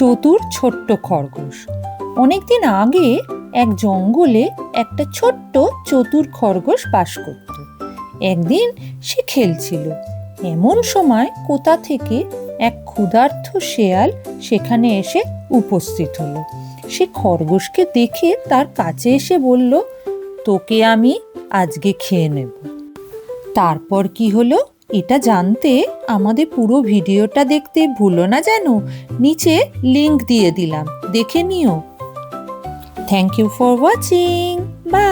চতুর ছোট্ট খরগোশ। অনেকদিন আগে এক জঙ্গলে একটা ছোট্ট চতুর খরগোশ বাস করত। একদিন সে খেলছিল। এমন সময় কোথা থেকে এক ক্ষুধার্ত শেয়াল সেখানে এসে উপস্থিত হলো। সে খরগোশকে দেখে তার কাছে এসে বলল, তোকে আমি আজকে খেয়ে নেব। তারপর কি হলো? এটা জানতে আমাদের পুরো ভিডিওটা দেখতে ভুলো না যেন। নিচে লিংক দিয়ে দিলাম। দেখে নিও। Thank you for watching bye